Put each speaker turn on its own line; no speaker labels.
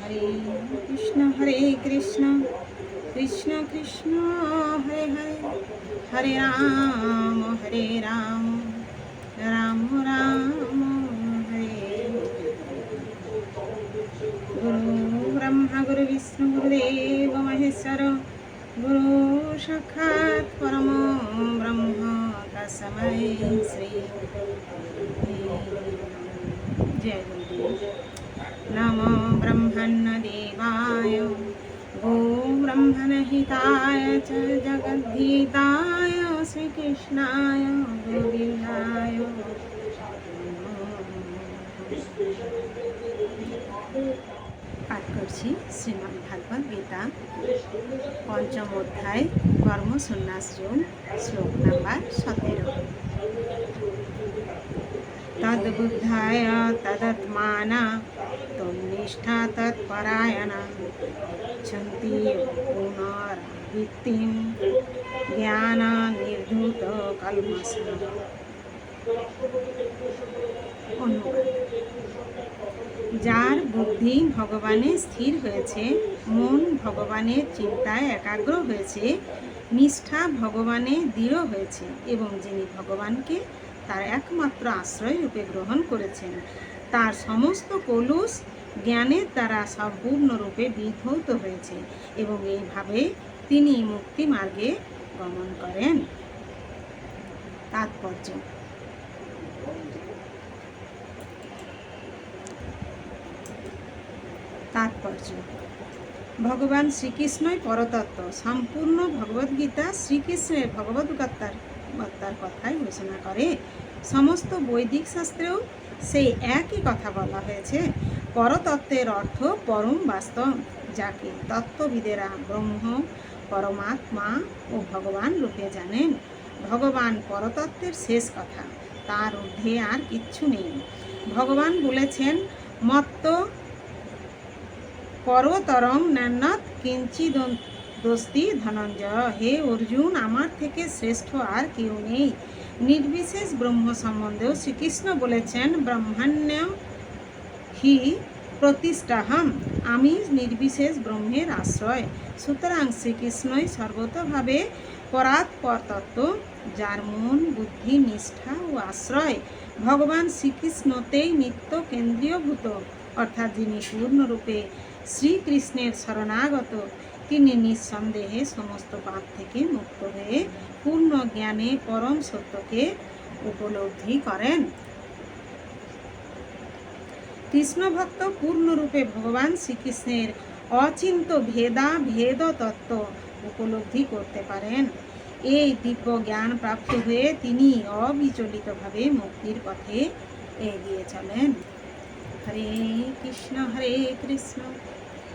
হরে কৃষ্ণ হরে কৃষ্ণ কৃষ্ণ কৃষ্ণ হরে হরে হরে রাম হরে রাম রাম রাম হরে গুরু ব্রহ্মা গুরু বিষ্ণু গুরুদেব মহেশ্বর গুরু সাক্ষাৎ পরম ব্রহ্ম তসময় শ্রী জয় গুরু नमो ब्रह्मन्न देवाय ॐ ब्रह्मणहिताय च जगद्गीताय श्रीकृष्णाय गोविन्दाय
পাঠ করছি শ্রীমদ ভাগবত গীতা পঞ্চম অধ্যায় কর্মসন্ন্যাস যোগ শ্লোক নাম্বার সতেরো
তদ্বুদ্ধায় তদত্মানা त्वं निष्ठा तत्परायणां गच्छन्ति জ্ঞান নির্ধূত অনুবাদ
যার বুদ্ধি ভগবানে স্থির হয়েছে মন ভগবানের চিন্তায় একাগ্র হয়েছে নিষ্ঠা ভগবানে দৃঢ় হয়েছে এবং যিনি ভগবানকে তার একমাত্র আশ্রয় রূপে গ্রহণ করেছেন তার সমস্ত কলুষ জ্ঞানের দ্বারা সম্পূর্ণরূপে বিধৌত হয়েছে এবং এইভাবে তিনি মুক্তি মার্গে গমন করেন তাৎপর্য তাৎপর্য ভগবান শ্রীকৃষ্ণই পরতত্ত্ব সম্পূর্ণ ভগবদ্গীতা শ্রীকৃষ্ণের ভগবদ্গত্তার বক্তার কথাই ঘোষণা করে সমস্ত বৈদিক শাস্ত্রেও সেই একই কথা বলা হয়েছে পরতত্ত্বের অর্থ পরম বাস্তব যাকে তত্ত্ববিদেরা ব্রহ্ম পরমাত্মা ও ভগবান রূপে জানেন ভগবান পরতত্ত্বের শেষ কথা তার ঊর্ধ্বে আর কিচ্ছু নেই ভগবান বলেছেন মত্ত পরতরং নান্যত কিঞ্চিদন্ত প্রস্তি ধনঞ্জয় হে অর্জুন আমার থেকে শ্রেষ্ঠ আর কেউ নেই নির্বিশেষ ব্রহ্ম সম্বন্ধেও শ্রীকৃষ্ণ বলেছেন ব্রহ্মাণ্য হি প্রতিষ্ঠাহাম আমি নির্বিশেষ ব্রহ্মের আশ্রয় সুতরাং শ্রীকৃষ্ণই সর্বতভাবে পরাৎপর তত্ত্ব যার মন বুদ্ধি নিষ্ঠা ও আশ্রয় ভগবান শ্রীকৃষ্ণতেই নিত্য কেন্দ্রীয়ভূত অর্থাৎ যিনি পূর্ণরূপে শ্রীকৃষ্ণের শরণাগত তিনি নিঃসন্দেহে সমস্ত পাপ থেকে মুক্ত হয়ে পূর্ণ জ্ঞানে পরম সত্যকে উপলব্ধি করেন কৃষ্ণভক্ত পূর্ণরূপে ভগবান শ্রীকৃষ্ণের অচিন্ত ভেদা ভেদ তত্ত্ব উপলব্ধি করতে পারেন এই দিব্য জ্ঞান প্রাপ্ত হয়ে তিনি অবিচলিতভাবে মুক্তির পথে এগিয়ে চলেন
হরে কৃষ্ণ হরে কৃষ্ণ